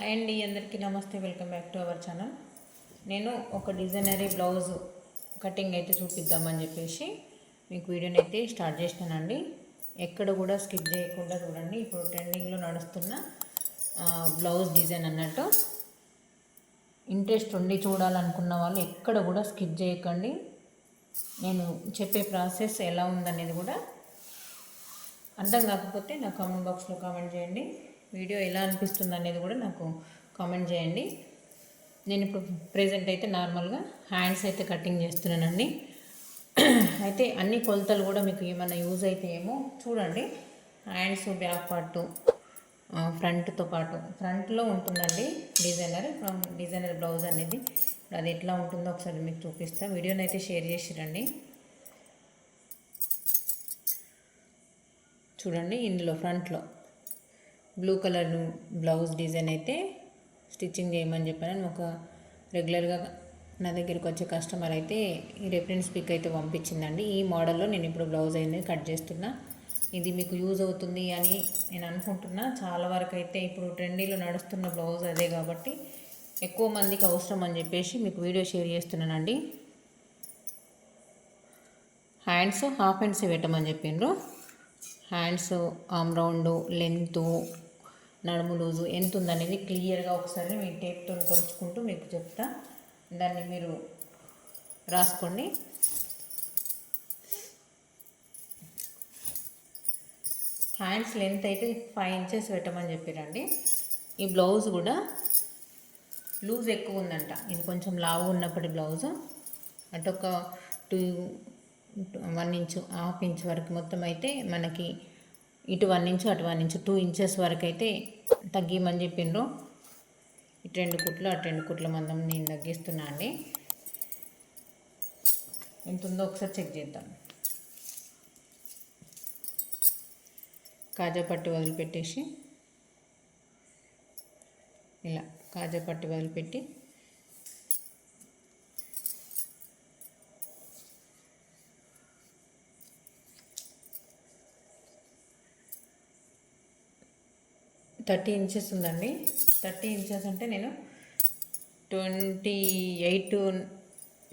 Hi అండి అందరికీ నమస్తే. Welcome back to our channel నేను ఒక డిజైనరీ బ్లౌజ్ కటింగ్ అయితే చూపిద్దామని చెప్పేసి మీకు వీడియోని అయితే స్టార్ట్ చేసినానండి ఎక్కడ కూడా స్కిప్ చేయకుండా చూడండి. ఇప్పుడు ట్రెండింగ్లో నడుస్తున్న బ్లౌజ్ డిజైన్ అన్నట్టు. ఇంట్రెస్ట్ ఉండి చూడాలనుకున్న వాళ్ళు ఎక్కడ కూడా స్కిప్ చేయకండి. నేను చెప్పే ప్రాసెస్ ఎలా ఉందనేది కూడా అర్థం కాకపోతే నా కామెంట్ బాక్స్లో కామెంట్ చేయండి. వీడియో ఎలా అనిపిస్తుంది అనేది కూడా నాకు కామెంట్ చేయండి. నేను ఇప్పుడు ప్రజెంట్ అయితే నార్మల్గా హ్యాండ్స్ అయితే కటింగ్ చేస్తున్నానండి. అయితే అన్ని కొలతలు కూడా మీకు ఏమైనా యూజ్ అయితే ఏమో చూడండి. హ్యాండ్స్ బ్యాక్ పార్ట్ ఫ్రంట్తో పాటు. ఫ్రంట్లో ఉంటుందండి డిజైనర్ ఫ్రమ్ డిజైనర్ బ్లౌజ్ అనేది. అది ఎట్లా ఉంటుందో ఒకసారి మీకు చూపిస్తాను వీడియోని అయితే షేర్ చేసిరండి. చూడండి ఇందులో ఫ్రంట్లో బ్లూ కలర్ బ్లౌజ్ డిజైన్ అయితే స్టిచ్చింగ్ చేయమని చెప్పాను. ఒక రెగ్యులర్గా నా దగ్గరికి వచ్చే కస్టమర్ అయితే ఈ రెఫరెన్స్ పిక్ అయితే పంపించిందండి. ఈ మోడల్లో నేను ఇప్పుడు బ్లౌజ్ అనేది కట్ చేస్తున్నా. ఇది మీకు యూజ్ అవుతుంది అని నేను అనుకుంటున్నా. చాలా వరకు అయితే ఇప్పుడు ట్రెండీలో నడుస్తున్న బ్లౌజ్ అదే కాబట్టి ఎక్కువ మందికి అవసరం అని చెప్పేసి మీకు వీడియో షేర్ చేస్తున్నానండి. హ్యాండ్స్ హాఫ్ హ్యాండ్స్ పెట్టమని చెప్పిండ్రు. హ్యాండ్స్ ఆమ్ రౌండ్ లెంత్ నడుము లూజు ఎంత ఉందనేది క్లియర్గా ఒకసారి మీ టేప్తో కొలుచుకుంటూ మీకు చెప్తా. దాన్ని మీరు రాసుకోండి హ్యాండ్స్ లెంత్ అయితే ఫైవ్ ఇంచెస్ పెట్టమని చెప్పారండి. ఈ బ్లౌజ్ కూడా లూజ్ ఎక్కువ ఉందంట. ఇది కొంచెం లావు ఉన్నప్పటి బ్లౌజ్. అంటే ఒక two one inch half inch వరకు మొత్తం అయితే మనకి ఇటు వన్ ఇంచు అటు వన్ ఇంచు టూ ఇంచెస్ వరకు అయితే తగ్గిమని చెప్పిండ్రు. ఇటు రెండు కుట్లు అటు రెండు కుట్ల మందం నేను తగ్గిస్తున్నా అండి. ఎంత ఉందో ఒకసారి చెక్ చేద్దాం. కాజా పట్టు వదిలిపెట్టేసి ఇలా కాజా పట్టు వదిలిపెట్టి థర్టీ ఇంచెస్ ఉందండి. థర్టీ ఇంచెస్ అంటే నేను twenty eight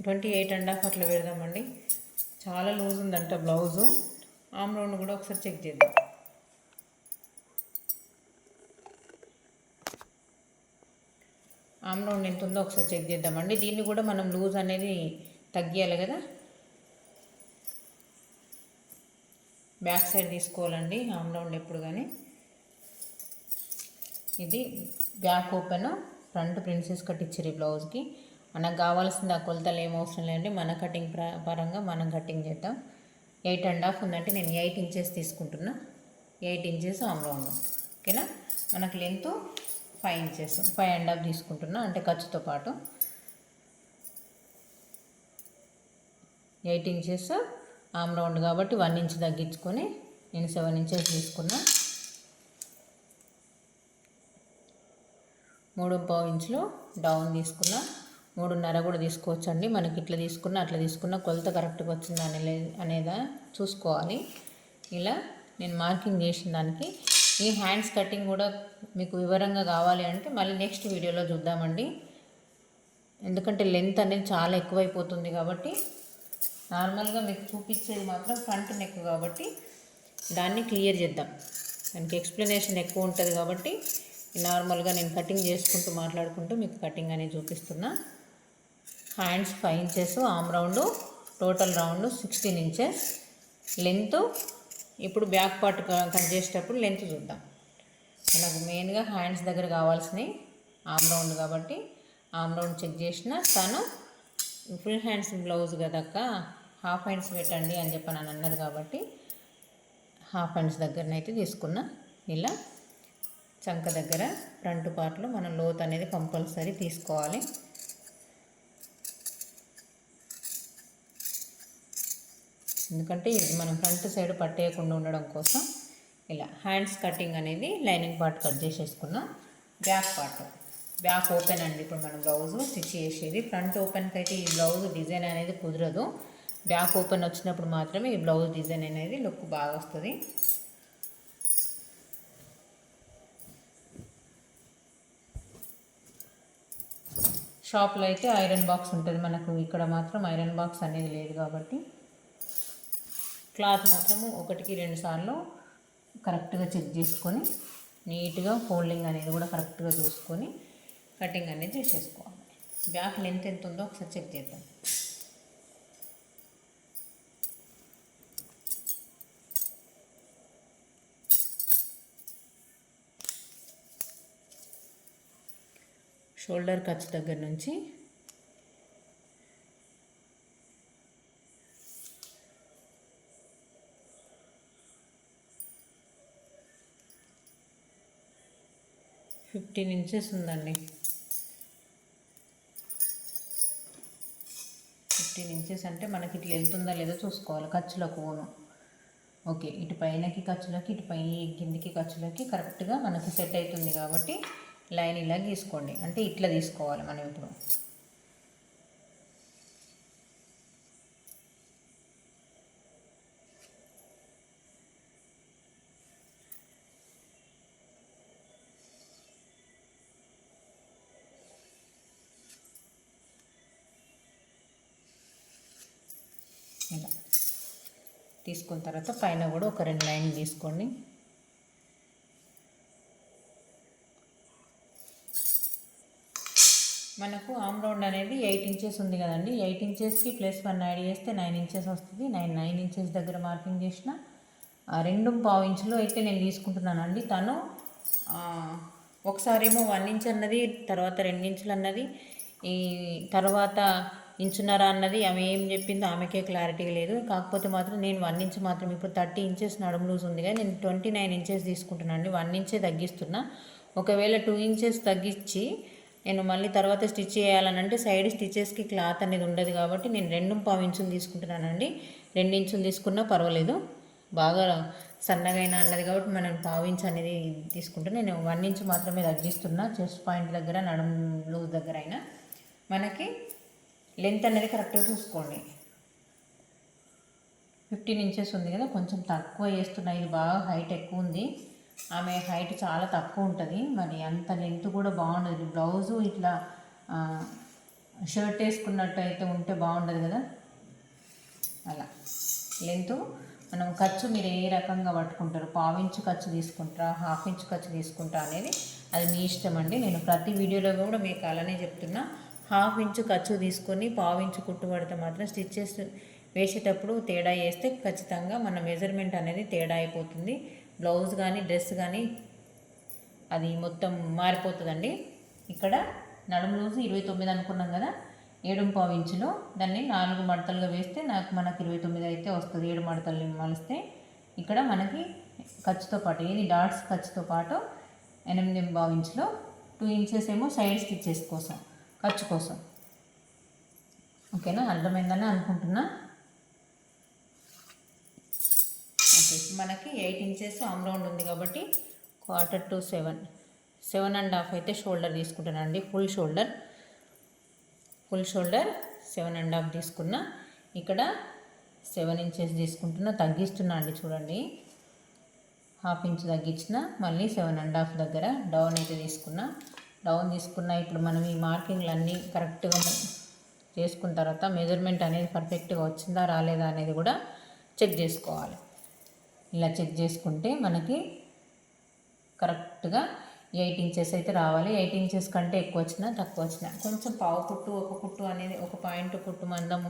twenty eight and half అట్లా పెడదామండి. చాలా లూజ్ ఉందంట బ్లౌజు. ఆమ్ రౌండ్ కూడా ఒకసారి చెక్ చేద్దాం. ఆమ్ రౌండ్ ఎంత ఉందో ఒకసారి చెక్ చేద్దామండి. దీన్ని కూడా మనం లూజ్ అనేది తగ్గియాలి కదా. బ్యాక్ సైడ్ తీసుకోవాలండి ఆమ్ రౌండ్ ఎప్పుడు కానీ. ఇది back open. Front princess cut ఇచ్చారు ఈ బ్లౌజ్కి. మనకు కావాల్సింది ఆ కొలతలు ఏం అవసరం లేదండి. మన కటింగ్ పరంగా మనం కటింగ్ చేద్దాం. ఎయిట్ అండ్ హాఫ్ ఉందంటే నేను ఎయిట్ ఇంచెస్ తీసుకుంటున్నా. Eight inches arm round. ఓకేనా? మనకు length five inches five and half తీసుకుంటున్నా. అంటే ఖర్చుతో పాటు. ఎయిట్ ఇంచెస్ ఆమ్ రౌండ్ కాబట్టి వన్ ఇంచ్ తగ్గించుకొని నేను సెవెన్ ఇంచెస్ తీసుకున్నా. మూడు పావు ఇంచులు డౌన్ తీసుకున్నా. మూడున్నర కూడా తీసుకోవచ్చండి. మనకి ఇట్లా తీసుకున్నా అట్లా తీసుకున్నా కొలత కరెక్ట్గా వచ్చిందా అనే అనేదా చూసుకోవాలి. ఇలా నేను మార్కింగ్ చేసిన దానికి. ఈ హ్యాండ్స్ కటింగ్ కూడా మీకు వివరంగా కావాలి అంటే మళ్ళీ నెక్స్ట్ వీడియోలో చూద్దామండి. ఎందుకంటే లెంత్ అనేది చాలా ఎక్కువైపోతుంది కాబట్టి నార్మల్గా మీకు చూపించేది మాత్రం ఫ్రంట్ నెక్ కాబట్టి దాన్ని క్లియర్ చేద్దాం. దానికి ఎక్స్ప్లెనేషన్ ఎక్కువ ఉంటుంది కాబట్టి నార్మల్గా నేను కటింగ్ చేసుకుంటూ మాట్లాడుకుంటూ మీకు కటింగ్ అనేది చూపిస్తున్నా. Hands five inches arm round total round sixteen inches. Length ఇప్పుడు బ్యాక్ పార్ట్ కట్ చేసేటప్పుడు లెంత్ చూద్దాం. మనకు మెయిన్గా హ్యాండ్స్ దగ్గర కావాల్సినవి ఆమ్ రౌండ్ కాబట్టి ఆమ్ రౌండ్ చెక్ చేసిన తను ఫుల్ హ్యాండ్స్ బ్లౌజ్ కదక్క హాఫ్ హ్యాండ్స్ పెట్టండి అని చెప్పి నన్ను అన్నది కాబట్టి హాఫ్ హ్యాండ్స్ దగ్గరనైతే తీసుకున్నా. ఇలా చంక దగ్గర ఫ్రంట్ పార్ట్లో మనం లోత్ అనేది కంపల్సరీ తీసుకోవాలి. ఎందుకంటే ఇది మనం ఫ్రంట్ సైడ్ పట్టేయకుండా ఉండడం కోసం ఇలా హ్యాండ్స్ కటింగ్ అనేది లైనింగ్ పార్ట్ కట్ చేసేసుకున్నాం. బ్యాక్ పార్ట్ బ్యాక్ ఓపెన్ అండి. ఇప్పుడు మనం బ్లౌజ్ స్టిచ్ చేసేది. ఫ్రంట్ ఓపెన్కి అయితే ఈ బ్లౌజ్ డిజైన్ అనేది కుదరదు. బ్యాక్ ఓపెన్ వచ్చినప్పుడు మాత్రమే ఈ బ్లౌజ్ డిజైన్ అనేది లుక్ బాగా వస్తుంది. షాప్లో అయితే ఐరన్ బాక్స్ ఉంటుంది. మనకు ఇక్కడ మాత్రం ఐరన్ బాక్స్ అనేది లేదు కాబట్టి క్లాత్ మాత్రము ఒకటికి రెండు సార్లు కరెక్ట్గా చెక్ చేసుకొని నీట్గా ఫోల్డింగ్ అనేది కూడా కరెక్ట్గా చూసుకొని కటింగ్ అనేది చేసేసుకోవాలి. బ్యాక్ లెంత్ ఎంత ఉందో ఒకసారి చెక్ చేద్దాం. షోల్డర్ ఖర్చు దగ్గర నుంచి. ఫిఫ్టీన్ ఇంచెస్ ఉందండి. ఫిఫ్టీన్ ఇంచెస్ అంటే మనకి ఇట్లా వెళ్తుందా లేదో చూసుకోవాలి ఖర్చులకు పోను ఓకే ఇటు పైనకి ఖర్చులకి ఇటు పై కిందికి ఖర్చులకి కరెక్ట్గా మనకి సెట్ అవుతుంది కాబట్టి లైన్ ఇలా గీసుకోండి. అంటే ఇట్లా తీసుకోవాలి మనం ఇప్పుడు. ఇలా. తీసుకున్న తర్వాత పైన కూడా ఒక రెండు లైన్ తీసుకోండి మనకు ఆమ్ రౌండ్ అనేది ఎయిట్ ఇంచెస్ ఉంది కదండి. ఎయిట్ ఇంచెస్కి ప్లస్ వన్ యాడ్ చేస్తే నైన్ ఇంచెస్ వస్తుంది. నైన్ నైన్ ఇంచెస్ దగ్గర మార్కింగ్ చేసిన రెండు పావు ఇంచులో అయితే నేను తీసుకుంటున్నానండి. తను ఒకసారి ఒకసారేమో వన్ ఇంచ్ అన్నది తర్వాత రెండు ఇంచులు అన్నది ఈ తర్వాత ఇంచున్నర అన్నది ఆమె ఏం చెప్పిందో ఆమెకే క్లారిటీ లేదు. కాకపోతే మాత్రం నేను వన్ ఇంచ్ మాత్రం ఇప్పుడు థర్టీ ఇంచెస్ నడుము లూజ్ ఉంది కానీ నేను ట్వంటీ నైన్ ఇంచెస్ తీసుకుంటున్నాను అండి వన్ ఇంచే తగ్గిస్తున్నా. ఒకవేళ టూ ఇంచెస్ తగ్గించి నేను మళ్ళీ తర్వాత స్టిచ్ చేయాలని అంటే సైడ్ స్టిచెస్కి క్లాత్ అనేది ఉండదు కాబట్టి నేను రెండు పావు ఇంచులు తీసుకుంటున్నానండి. రెండు ఇంచులు తీసుకున్నా పర్వాలేదు. బాగా సన్నగైనా అన్నది కాబట్టి మనం పావు ఇంచ్ అనేది తీసుకుంటే నేను వన్ ఇంచ్ మాత్రమే తగ్గిస్తున్నా. చెస్ట్ పాయింట్ దగ్గర నడుము లూజ్ దగ్గర అయినా మనకి లెంత్ అనేది కరెక్ట్గా చూసుకోండి. ఫిఫ్టీన్ ఇంచెస్ ఉంది కదా కొంచెం తక్కువ చేస్తున్నా. ఇది బాగా హైట్ ఎక్కువ ఉంది. ఆమె హైట్ చాలా తక్కువ ఉంటుంది. మరి అంత లెంత్ కూడా బాగుండదు. బ్లౌజు ఇట్లా షర్ట్ వేసుకున్నట్టు అయితే ఉంటే బాగుండదు కదా? అలా. లెంత్ మనం ఖర్చు మీరు ఏ రకంగా పట్టుకుంటారు? పావు ఇంచు ఖర్చు తీసుకుంటారా? హాఫ్ ఇంచు ఖర్చు తీసుకుంటా అనేది అది మీ ఇష్టం అండి. నేను ప్రతి వీడియోలో కూడా మీకు అలానే చెప్తున్నా. హాఫ్ ఇంచు ఖర్చు తీసుకొని పావు ఇంచు కుట్టు పడితే మాత్రం స్టిచ్చెస్ వేసేటప్పుడు తేడా వేస్తే ఖచ్చితంగా మన మెజర్మెంట్ అనేది తేడా అయిపోతుంది. బ్లౌజ్ కానీ డ్రెస్ కానీ అది మొత్తం మారిపోతుందండి. ఇక్కడ నడుము రోజు ఇరవై తొమ్మిది అనుకున్నాం కదా ఏడు పావు ఇంచులో. దాన్ని నాలుగు మడతలుగా వేస్తే నాకు మనకి ఇరవై తొమ్మిది అయితే వస్తుంది ఏడు మడతలు మలిస్తే. ఇక్కడ మనకి ఖర్చుతో పాటు ఏది డాట్స్ ఖర్చుతో పాటు ఎనిమిది పావు ఇంచులో టూ ఇంచెస్ ఏమో సైడ్ స్టిచ్చెస్ కోసం ఖర్చు కోసం. ఓకేనా? అర్థమైందని అనుకుంటున్నా. ఇంచెస్ మనకి ఎయిట్ ఇంచెస్ ఆమ్రౌండ్ ఉంది కాబట్టి quarter to seven seven and half అయితే షోల్డర్ తీసుకుంటానండి. Full shoulder full shoulder seven and half తీసుకున్నా. ఇక్కడ సెవెన్ ఇంచెస్ తీసుకుంటున్నా. తగ్గిస్తున్నా అండి చూడండి. హాఫ్ ఇంచ్ తగ్గించిన మళ్ళీ సెవెన్ అండ్ హాఫ్ దగ్గర డౌన్ అయితే తీసుకున్నా. డౌన్ తీసుకున్న ఇప్పుడు మనం ఈ మార్కింగ్లు అన్నీ కరెక్ట్గా చేసుకున్న తర్వాత మెజర్మెంట్ అనేది పర్ఫెక్ట్గా వచ్చిందా రాలేదా అనేది కూడా చెక్ చేసుకోవాలి. ఇలా చెక్ చేసుకుంటే మనకి కరెక్ట్గా ఎయిట్ ఇంచెస్ అయితే రావాలి. ఎయిట్ ఇంచెస్ కంటే ఎక్కువ వచ్చినా తక్కువ వచ్చినా. కొంచెం పావు కుట్టు ఒక కుట్టు అనేది ఒక పాయింట్ కుట్టు మందం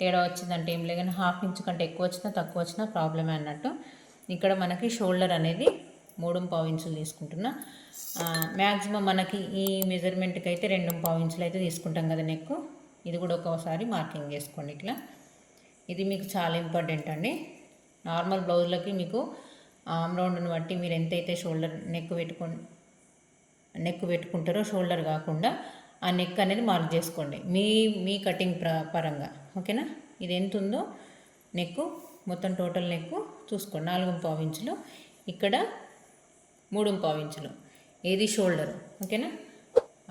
తేడా వచ్చిందంటే ఏం లేదు. కానీ హాఫ్ ఇంచ్ కంటే ఎక్కువ వచ్చినా తక్కువ వచ్చినా ప్రాబ్లమే అన్నట్టు ఇక్కడ మనకి షోల్డర్ అనేది మూడు పావు ఇంచులు తీసుకుంటున్నా. మ్యాక్సిమం మనకి ఈ మెజర్మెంట్కి అయితే రెండు పావు ఇంచులు అయితే తీసుకుంటాం కదా నెక్ ఇది కూడా ఒక్కోసారి మార్కింగ్ చేసుకోండి ఇట్లా. ఇది మీకు చాలా ఇంపార్టెంట్ అండి. నార్మల్ బ్లౌజ్లకి మీకు ఆమ్ రౌండ్ని బట్టి మీరు ఎంతైతే షోల్డర్ నెక్ పెట్టుకొని నెక్ పెట్టుకుంటారో షోల్డర్ కాకుండా ఆ నెక్ అనేది మార్క్ చేసుకోండి. మీ మీ కటింగ్ ప్ర పరంగా. ఓకేనా? ఇది ఎంత ఉందో నెక్ మొత్తం టోటల్ నెక్ చూసుకోండి. నాలుగు పావించులు ఇక్కడ మూడు పావించులు ఏది షోల్డర్? ఓకేనా?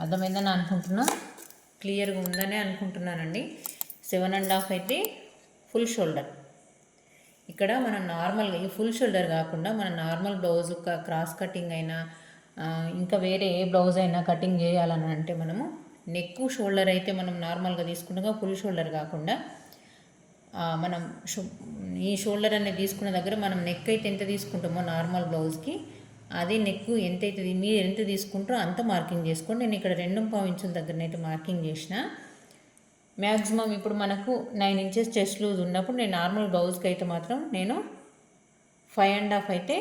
అర్థమైందని అనుకుంటున్నా. క్లియర్గా ఉందనే అనుకుంటున్నానండి. సెవెన్ అండ్ హాఫ్ అయితే ఫుల్ షోల్డర్. ఇక్కడ మనం నార్మల్గా ఈ ఫుల్ షోల్డర్ కాకుండా మన నార్మల్ బ్లౌజ్ క్రాస్ కటింగ్ అయినా ఇంకా వేరే ఏ బ్లౌజ్ అయినా కటింగ్ చేయాలని అంటే మనము నెక్ షోల్డర్ అయితే మనం నార్మల్గా తీసుకుంటాగా ఫుల్ షోల్డర్ కాకుండా మనం షో ఈ షోల్డర్ అనేది తీసుకున్న దగ్గర మనం నెక్ అయితే ఎంత తీసుకుంటామో నార్మల్ బ్లౌజ్కి అది నెక్ ఎంత అవుతుంది మీరు ఎంత తీసుకుంటారో అంత మార్కింగ్ చేసుకోండి. నేను ఇక్కడ రెండు పావు ఇంచుల దగ్గరనైతే మార్కింగ్ చేసిన. మ్యాక్సిమం ఇప్పుడు మనకు నైన్ ఇంచెస్ చెస్ట్ లూజ్ ఉన్నప్పుడు నేను నార్మల్ బ్లౌజ్కి అయితే మాత్రం నేను ఫైవ్ అండ్ హాఫ్ అయితే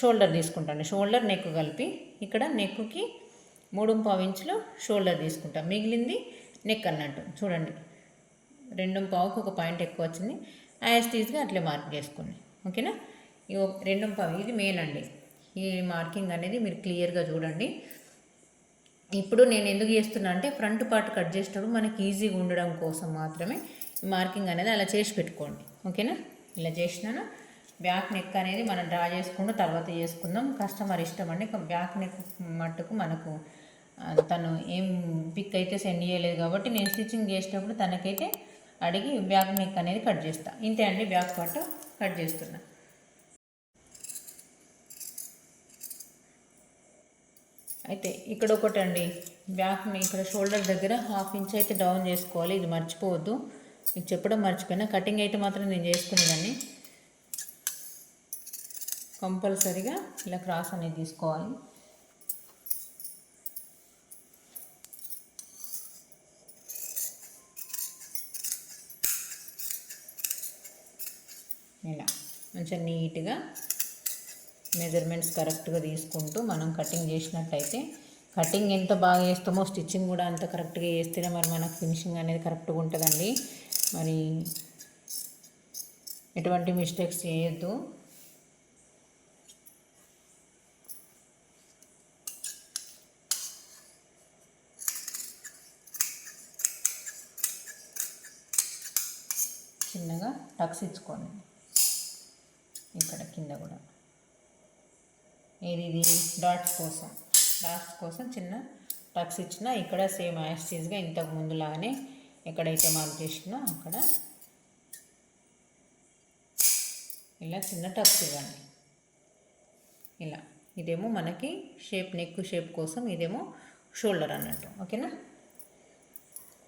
షోల్డర్ తీసుకుంటాను. షోల్డర్ నెక్ కలిపి ఇక్కడ నెక్కి మూడు పావు ఇంచులు షోల్డర్ తీసుకుంటాం మిగిలింది నెక్ అన్నట్టు. చూడండి. రెండు పావుకి ఒక పాయింట్ ఎక్కువ వచ్చింది. యాస్టీస్గా అట్లే మార్క్ చేసుకోండి. ఓకేనా? ఈ రెండు పావు. ఇది మెయిన్ అండి ఈ మార్కింగ్ అనేది మీరు క్లియర్గా చూడండి. ఇప్పుడు నేను ఎందుకు చేస్తున్నా అంటే ఫ్రంట్ పార్ట్ కట్ చేసేటప్పుడు మనకి ఈజీగా ఉండడం కోసం మాత్రమే మార్కింగ్ అనేది అలా చేసి పెట్టుకోండి. ఓకేనా? ఇలా చేసినాను. బ్యాక్ నెక్ అనేది మనం డ్రా చేసుకుంటూ తర్వాత చేసుకుందాం. కస్టమర్ ఇష్టం అండి బ్యాక్ నెక్ మట్టుకు మనకు తను ఏం పిక్ అయితే సెండ్ చేయలేదు కాబట్టి నేను స్టిచ్చింగ్ చేసేటప్పుడు తనకైతే అడిగి బ్యాక్ నెక్ అనేది కట్ చేస్తాను ఇంతే అండి బ్యాక్ పార్ట్ కట్ చేస్తున్నాను అయితే ఇక్కడ ఒకటి అండి బ్యాక్ ఇక్కడ షోల్డర్ దగ్గర హాఫ్ ఇంచ్ అయితే డౌన్ చేసుకోవాలి. ఇది మర్చిపోవద్దు. మీకు చెప్పడం మర్చిపోయినా కటింగ్ అయితే మాత్రం నేను చేసుకునేదాన్ని. కంపల్సరీగా ఇలా క్రాస్ అనేది తీసుకోవాలి. ఇలా మంచిగా నీట్గా మెజర్మెంట్స్ కరెక్ట్గా తీసుకుంటూ మనం కటింగ్ చేసినట్టయితే కటింగ్ ఎంత బాగా చేస్తామో స్టిచ్చింగ్ కూడా అంత కరెక్ట్గా చేస్తేనే మరి మనకు ఫినిషింగ్ అనేది కరెక్ట్గా ఉంటుందండి. మరి ఎటువంటి మిస్టేక్స్ చేయొద్దు. చిన్నగా టక్స్ ఇచ్చుకోండి. ఇక్కడ కింద కూడా. ఇది ఇది డాట్స్ కోసం. డాట్స్ కోసం చిన్న టక్స్ ఇచ్చిన ఇక్కడ సేమ్ యాస్టీజ్గా ఇంతకు ముందు లాగానే ఎక్కడైతే మార్క్ చేసినా అక్కడ ఇలా చిన్న టక్స్ ఇవ్వండి. ఇలా. ఇదేమో మనకి షేప్ నెక్ షేప్ కోసం ఇదేమో షోల్డర్ అన్నట్టు. ఓకేనా?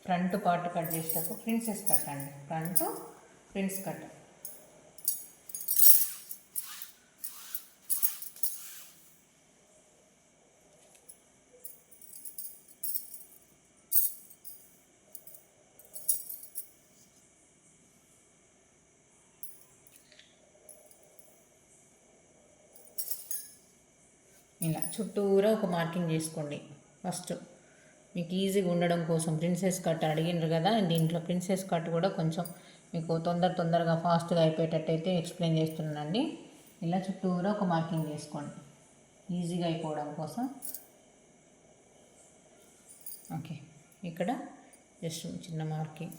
ఫ్రంట్ పార్ట్ కట్ చేసేటప్పుడు ప్రిన్సెస్ కట్ అండి. Front prince cut. చుట్టూరా ఒక మార్కింగ్ చేసుకోండి. ఫస్ట్ మీకు ఈజీగా ఉండడం కోసం ప్రిన్సెస్ కట్ అడిగినారు కదా దీంట్లో ప్రిన్సెస్ కట్ కూడా కొంచెం మీకు తొందర తొందరగా ఫాస్ట్గా అయిపోయేటట్టయితే ఎక్స్ప్లెయిన్ చేస్తున్నానండి. ఇలా చుట్టూరా ఒక మార్కింగ్ చేసుకోండి. ఈజీగా అయిపోవడం కోసం. ఓకే ఇక్కడ జస్ట్ చిన్న మార్కింగ్.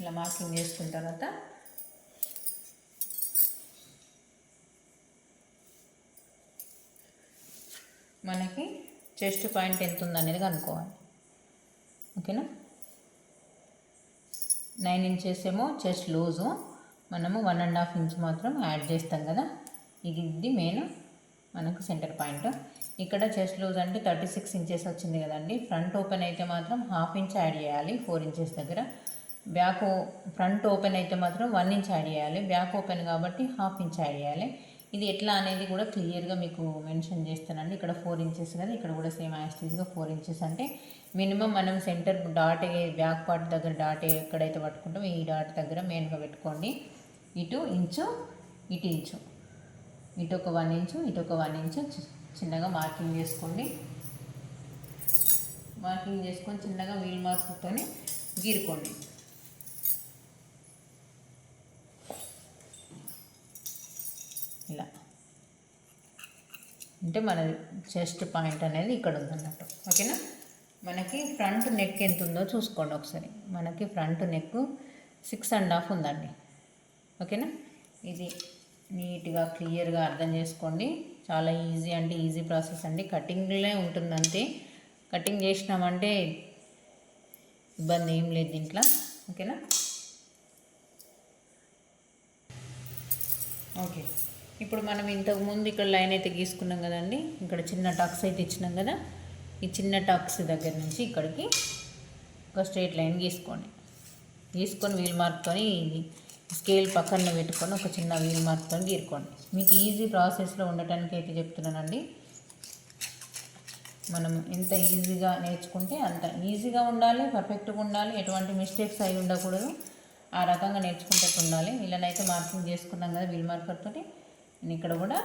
ఇలా మార్కింగ్ చేసుకున్న తర్వాత మనకి చెస్ట్ పాయింట్ ఎంత ఉందనేది కనుక్కోవాలి. ఓకేనా? నైన్ ఇంచెస్ ఏమో చెస్ట్ లూజు. మనము వన్ అండ్ హాఫ్ ఇంచ్ మాత్రం యాడ్ చేస్తాం కదా. ఇది ఇది మెయిన్ మనకు సెంటర్ పాయింట్. ఇక్కడ చెస్ట్ లూజ్ అంటే థర్టీ సిక్స్ ఇంచెస్ వచ్చింది కదండి. ఫ్రంట్ ఓపెన్ అయితే మాత్రం హాఫ్ ఇంచ్ యాడ్ చేయాలి ఫోర్ ఇంచెస్ దగ్గర. బ్యాక్ ఫ్రంట్ ఓపెన్ అయితే మాత్రం వన్ ఇంచ్ యాడ్ చేయాలి. బ్యాక్ ఓపెన్ కాబట్టి హాఫ్ ఇంచ్ యాడ్ చేయాలి. ఇది ఎట్లా అనేది కూడా క్లియర్గా మీకు మెన్షన్ చేస్తానండి. ఇక్కడ ఫోర్ ఇంచెస్ కదా ఇక్కడ కూడా సేమ్ యాస్టీస్గా ఫోర్ ఇంచెస్ అంటే మినిమం మనం సెంటర్ డాట్ బ్యాక్ పార్ట్ దగ్గర డాట్ ఎక్కడైతే పట్టుకుంటామో ఈ డాట్ దగ్గర మెయిన్గా పెట్టుకోండి. ఇటు ఇంచు ఇటు ఇంచు ఇటు ఒక వన్ ఇంచు ఇటు ఒక వన్ ఇంచు చిన్నగా మార్కింగ్ చేసుకోండి. మార్కింగ్ చేసుకొని చిన్నగా వీల్ మార్క్తో గీరుకోండి. ఇలా అంటే మన చెస్ట్ పాయింట్ అనేది ఇక్కడ ఉందన్నట్టు. ఓకేనా? మనకి ఫ్రంట్ నెక్ ఎంత ఉందో చూసుకోండి ఒకసారి. మనకి front neck six and half ఉందండి. ఓకేనా? ఇది నీట్గా క్లియర్గా అర్థం చేసుకోండి. చాలా ఈజీ అంటే ఈజీ ప్రాసెస్ అండి. కటింగ్లే ఉంటుందంతే. కటింగ్ చేసినామంటే ఇబ్బంది ఏం లేదు దీంట్లో. ఓకేనా? ఓకే. ఇప్పుడు మనం ఇంతకు ముందు ఇక్కడ లైన్ అయితే గీసుకున్నాం కదండి. ఇక్కడ చిన్న టక్స్ అయితే ఇచ్చినాం కదా. ఈ చిన్న టక్స్ దగ్గర నుంచి ఇక్కడికి ఒక స్ట్రైట్ లైన్ గీసుకోండి. గీసుకొని వీల్ మార్క్తోని స్కేల్ పక్కన పెట్టుకొని ఒక చిన్న వీల్ మార్క్తో గీరుకోండి. మీకు ఈజీ ప్రాసెస్లో ఉండటానికి అయితే చెప్తున్నానండి. మనం ఎంత ఈజీగా నేర్చుకుంటే అంత ఈజీగా ఉండాలి పర్ఫెక్ట్గా ఉండాలి ఎటువంటి మిస్టేక్స్ అయి ఉండకూడదు. ఆ రకంగా నేర్చుకుంటూ ఉండాలి. వీళ్ళనైతే మార్కింగ్ చేసుకున్నాం కదా వీల్ మార్కర్ నేను ఇక్కడ కూడా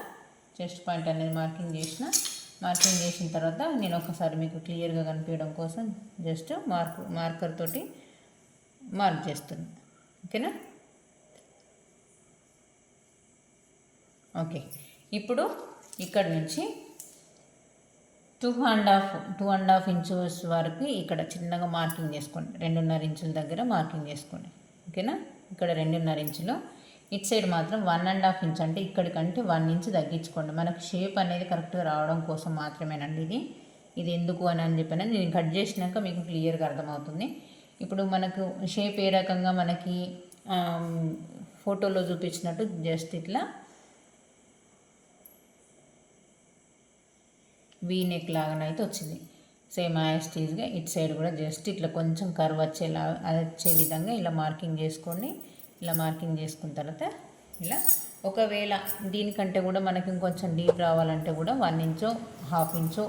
చెస్ట్ పాయింట్ అనేది మార్కింగ్ చేసిన. మార్కింగ్ చేసిన తర్వాత నేను ఒకసారి మీకు క్లియర్గా కనిపించడం కోసం జస్ట్ మార్క్ మార్కర్ తోటి మార్క్ చేస్తున్నాను ఓకేనా? ఓకే. ఇప్పుడు ఇక్కడ నుంచి two and half two and half inches వరకు ఇక్కడ చిన్నగా మార్కింగ్ చేసుకోండి. రెండున్నర ఇంచుల దగ్గర మార్కింగ్ చేసుకోండి. ఓకేనా? ఇక్కడ రెండున్నర ఇంచులో. ఇట్ సైడ్ మాత్రం వన్ అండ్ హాఫ్ ఇంచ్ అంటే ఇక్కడికంటే వన్ ఇంచ్ తగ్గించుకోండి. మనకు షేప్ అనేది కరెక్ట్గా రావడం కోసం మాత్రమేనండి ఇది. ఇది ఎందుకు అని అని చెప్పాను నేను కట్ చేసినాక మీకు క్లియర్గా అర్థమవుతుంది. ఇప్పుడు మనకు షేప్ ఏ రకంగా మనకి ఫోటోలో చూపించినట్టు జస్ట్ ఇట్లా వీ నెక్ లాగానైతే వచ్చింది. సేమ్ యాస్టీజ్గా ఇటు సైడ్ కూడా జస్ట్ ఇట్లా కొంచెం కర్వ్ వచ్చేలా వచ్చే విధంగా ఇలా మార్కింగ్ చేసుకోండి. ఇలా మార్కింగ్ చేసుకున్న తర్వాత ఇలా ఒకవేళ దీనికంటే కూడా మనకి ఇంకొంచెం డీప్ రావాలంటే కూడా వన్ ఇంచో హాఫ్ ఇంచో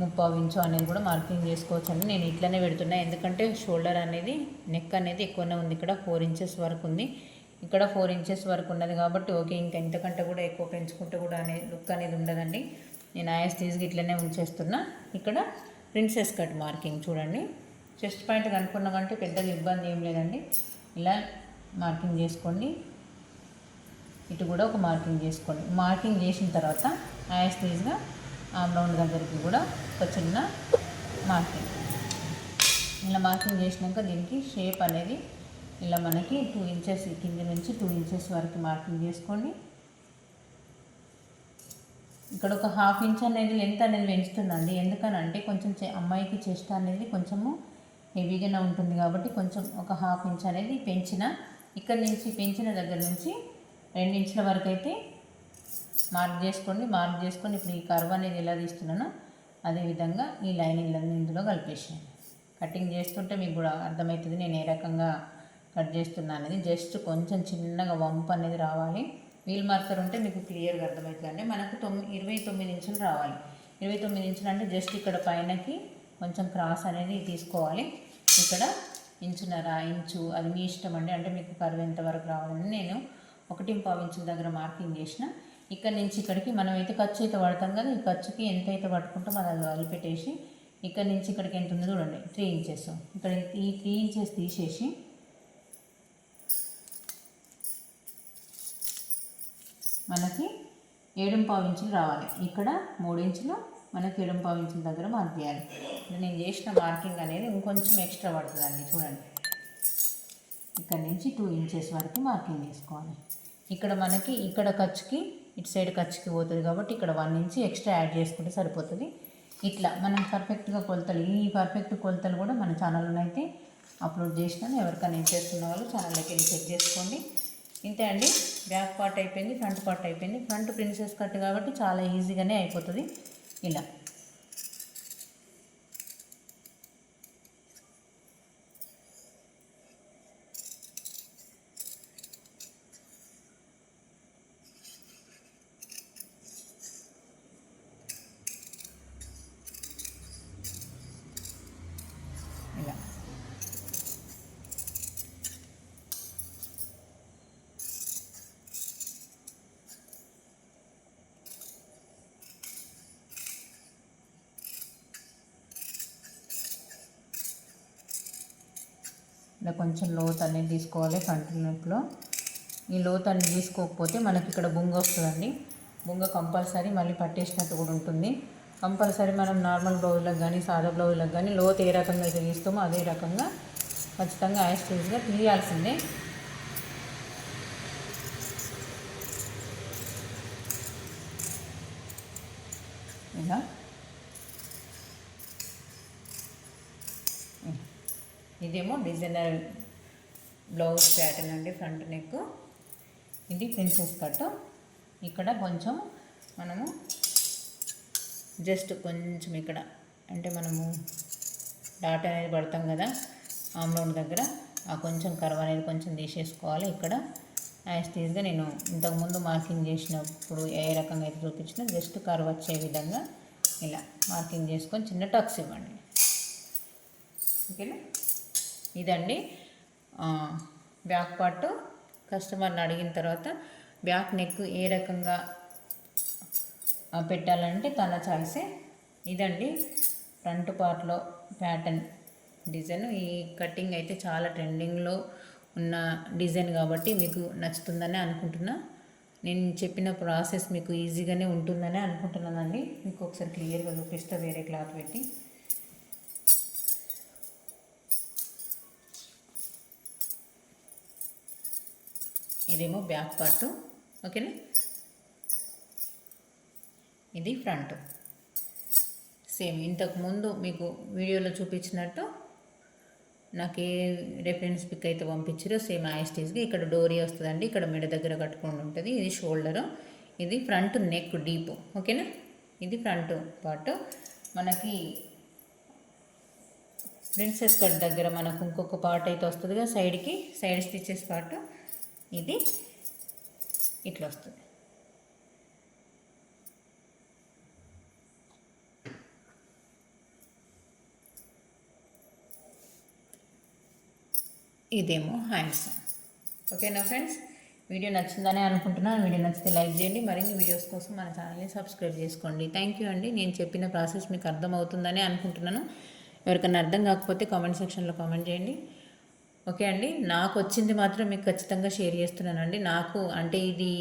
ముప్పావు ఇంచో అనేది కూడా మార్కింగ్ చేసుకోవచ్చండి. నేను ఇట్లనే పెడుతున్నా. ఎందుకంటే షోల్డర్ అనేది నెక్ అనేది ఎక్కువనే ఉంది. ఇక్కడ ఫోర్ ఇంచెస్ వరకు ఉంది. ఇక్కడ ఫోర్ ఇంచెస్ వరకు ఉన్నది కాబట్టి ఓకే ఇంకా ఇంతకంటే కూడా ఎక్కువ పెంచుకుంటే కూడా అనే లుక్ అనేది ఉండదండి. నేను ఆయాస్ తీసుకు ఇట్లనే ఉంచేస్తున్నా. ఇక్కడ ప్రిన్సెస్ కట్ మార్కింగ్ చూడండి. చెస్ట్ పాయింట్ కనుక్కున్నామంటే పెద్దది ఇబ్బంది ఏం లేదండి. ఇలా మార్కింగ్ చేసుకోండి. ఇటు కూడా ఒక మార్కింగ్ చేసుకోండి. మార్కింగ్ చేసిన తర్వాత ఆయాస్ తీజ్గా ఆమ్ రౌండ్ దగ్గరికి కూడా ఒక చిన్న మార్కింగ్. ఇలా మార్కింగ్ చేసినాక దీనికి షేప్ అనేది ఇలా మనకి టూ ఇంచెస్ కింద నుంచి టూ ఇంచెస్ వరకు మార్కింగ్ చేసుకోండి. ఇక్కడ ఒక హాఫ్ ఇంచ్ అనేది లెంత్ అనేది పెంచుతుందండి. ఎందుకనంటే కొంచెం అమ్మాయికి చెస్ట్ అనేది కొంచెము హెవీగానే ఉంటుంది కాబట్టి కొంచెం ఒక హాఫ్ ఇంచ్ అనేది పెంచిన ఇక్కడ నుంచి పెంచిన దగ్గర నుంచి రెండు ఇంచుల వరకు అయితే మార్క్ చేసుకోండి మార్క్ చేసుకొని ఇప్పుడు ఈ కర్వ్ అనేది ఎలా తీస్తున్నానో అదేవిధంగా ఈ లైనింగ్లన్నీ ఇందులో కలిపేసాను కటింగ్ చేస్తుంటే మీకు కూడా అర్థమవుతుంది నేను ఏ రకంగా కట్ చేస్తున్నా అనేది. జస్ట్ కొంచెం చిన్నగా వంపు అనేది రావాలి. వీల్ మార్కర్ ఉంటే మీకు క్లియర్గా అర్థమవుతుంది అంటే మనకు తొమ్మిది ఇరవై తొమ్మిది ఇంచులు రావాలి. ఇరవై తొమ్మిది ఇంచులు అంటే జస్ట్ ఇక్కడ పైనకి కొంచెం క్రాస్ అనేది తీసుకోవాలి. ఇక్కడ ఇంచున్నర ఇంచు అది మీ ఇష్టం అండి. అంటే మీకు కరువు ఎంతవరకు రావాలని నేను ఒకటి పావు ఇంచుల దగ్గర మార్కింగ్ చేసిన. ఇక్కడ నుంచి ఇక్కడికి మనం అయితే ఖర్చు అయితే పడతాం కదా ఈ ఖర్చుకి ఎంత అయితే పట్టుకుంటాం అది వదిలిపెట్టేసి ఇక్కడ నుంచి ఇక్కడికి ఎంత ఉందో చూడండి త్రీ ఇంచెస్. ఇక్కడ ఈ త్రీ ఇంచెస్ తీసేసి మనకి ఏడు పావు ఇంచులు రావాలి. ఇక్కడ మూడు ఇంచులు మనకి ఏడు పావు ఇంచుల దగ్గర మార్క్ చేయాలి. నేను చేసిన మార్కింగ్ అనేది ఇంకొంచెం ఎక్స్ట్రా పడుతుందండి చూడండి. ఇక్కడ నుంచి టూ ఇంచెస్ వరకు మార్కింగ్ చేసుకోవాలి ఇక్కడ మనకి ఇక్కడ ఖర్చుకి ఇటు సైడ్ ఖర్చుకి పోతుంది కాబట్టి ఇక్కడ వన్ ఇంచ్ ఎక్స్ట్రా యాడ్ చేసుకుంటే సరిపోతుంది. ఇట్లా మనం పర్ఫెక్ట్గా కొలతలు ఈ పర్ఫెక్ట్ కొలతలు కూడా మన ఛానల్లో అయితే అప్లోడ్ చేసినాను. ఎవరికైనా ఇంట్రెస్ట్ చేస్తున్న వాళ్ళు ఛానల్లోకి వెళ్ళి చెక్ చేసుకోండి. ఇంతే అండి. బ్యాక్ పార్ట్ అయిపోయింది ఫ్రంట్ పార్ట్ అయిపోయింది. ఫ్రంట్ ప్రిన్సెస్ కట్ కాబట్టి చాలా ఈజీగానే అయిపోతుంది. ఇలా. కొంచెం లోత్ అనేది తీసుకోవాలి ఫ్రంట్ నెక్లో. ఈ లోత్ అనేది తీసుకోకపోతే మనకి ఇక్కడ బొంగ వస్తుందండి. బొంగ కంపల్సరీ మళ్ళీ పట్టేసినట్టు కూడా ఉంటుంది. కంపల్సరీ మనం నార్మల్ బ్లౌజ్లకు కానీ సాదా బ్లౌజ్లకు కానీ లోత్ ఏ రకంగా అయితే తీస్తామో అదే రకంగా ఖచ్చితంగా యాస్టేజ్గా తీయాల్సిందే ఇలా ఇదేమో డిజైనర్ బ్లౌజ్ ప్యాటర్న్ అండి ఫ్రంట్ నెక్. ఇది ప్రిన్సెస్ కట్. ఇక్కడ కొంచెం మనము జస్ట్ కొంచెం ఇక్కడ అంటే మనము డాట్ అనేది పడతాం కదా ఆమ్రౌండ్ దగ్గర. ఆ కొంచెం కర్వ్ అనేది కొంచెం తీసేసుకోవాలి ఇక్కడ. యాస్టీజ్గా నేను ఇంతకుముందు మార్కింగ్ చేసినప్పుడు ఏ రకంగా అయితే చూపించినా జస్ట్ కర్వ్ వచ్చే విధంగా ఇలా మార్కింగ్ చేసుకొని చిన్న టక్స్ ఇవ్వండి. ఓకేనా? ఇదండి. Back part. కస్టమర్ని అడిగిన తర్వాత బ్యాక్ నెక్ ఏ రకంగా పెట్టాలంటే తన చాయిసే. ఇదండి. ఫ్రంట్ పార్ట్లో ప్యాటర్న్ డిజైన్. ఈ కటింగ్ అయితే చాలా ట్రెండింగ్లో ఉన్న డిజైన్ కాబట్టి మీకు నచ్చుతుందని అనుకుంటున్నా. నేను చెప్పిన ప్రాసెస్ మీకు ఈజీగానే ఉంటుందని అనుకుంటున్నానండి. మీకు ఒకసారి క్లియర్గా చూపిస్తా వేరే క్లాత్ పెట్టి. ఇదేమో బ్యాక్ పార్ట్ ఓకేనా? ఇది ఫ్రంట్ సేమ్ ఇంతకుముందు మీకు వీడియోలో చూపించినట్టు నాకు ఏ రెఫరెన్స్ పిక్ అయితే పంపించారో సేమ్ యాస్టీస్గా ఇక్కడ డోరీ వస్తుందండి. ఇక్కడ మెడ దగ్గర కట్టుకొని ఉంటుంది. ఇది షోల్డర్ ఇది ఫ్రంట్ నెక్ డీప్ ఓకేనా? ఇది ఫ్రంట్ పార్ట్ మనకి ప్రిన్సెస్ కట్ దగ్గర మనకు ఇంకొక పార్ట్ అయితే వస్తుందిగా సైడ్కి సైడ్ స్టిచెస్ పార్ట్ ఇది ఇట్లా వస్తుంది. ఇదేమో హ్యాండ్స్ ఓకేనా ఫ్రెండ్స్? వీడియో నచ్చిందని అనుకుంటున్నాను. వీడియో నచ్చితే లైక్ చేయండి. మరిన్ని వీడియోస్ కోసం మన ఛానల్ని సబ్స్క్రైబ్ చేసుకోండి. థ్యాంక్ యూ అండి. నేను చెప్పిన ప్రాసెస్ మీకు అర్థమవుతుందని అనుకుంటున్నాను. ఎవరికైనా అర్థం కాకపోతే కామెంట్ సెక్షన్లో కామెంట్ చేయండి. ఓకే అండి. నాకు వచ్చింది మాత్రం మీకు ఖచ్చితంగా షేర్ చేస్తున్నానండి. నాకు అంటే ఇది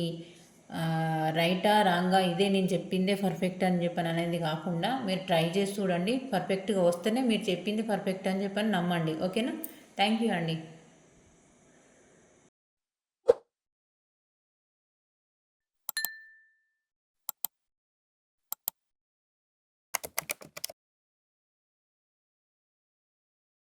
రైటా రాంగా ఇదే నేను చెప్పిందే పర్ఫెక్ట్ అని చెప్పాను అనేది కాకుండా మీరు ట్రై చేసి చూడండి. పర్ఫెక్ట్గా వస్తేనే మీరు చెప్పింది పర్ఫెక్ట్ అని చెప్పని నమ్మండి. ఓకేనా? థ్యాంక్ యూ అండి.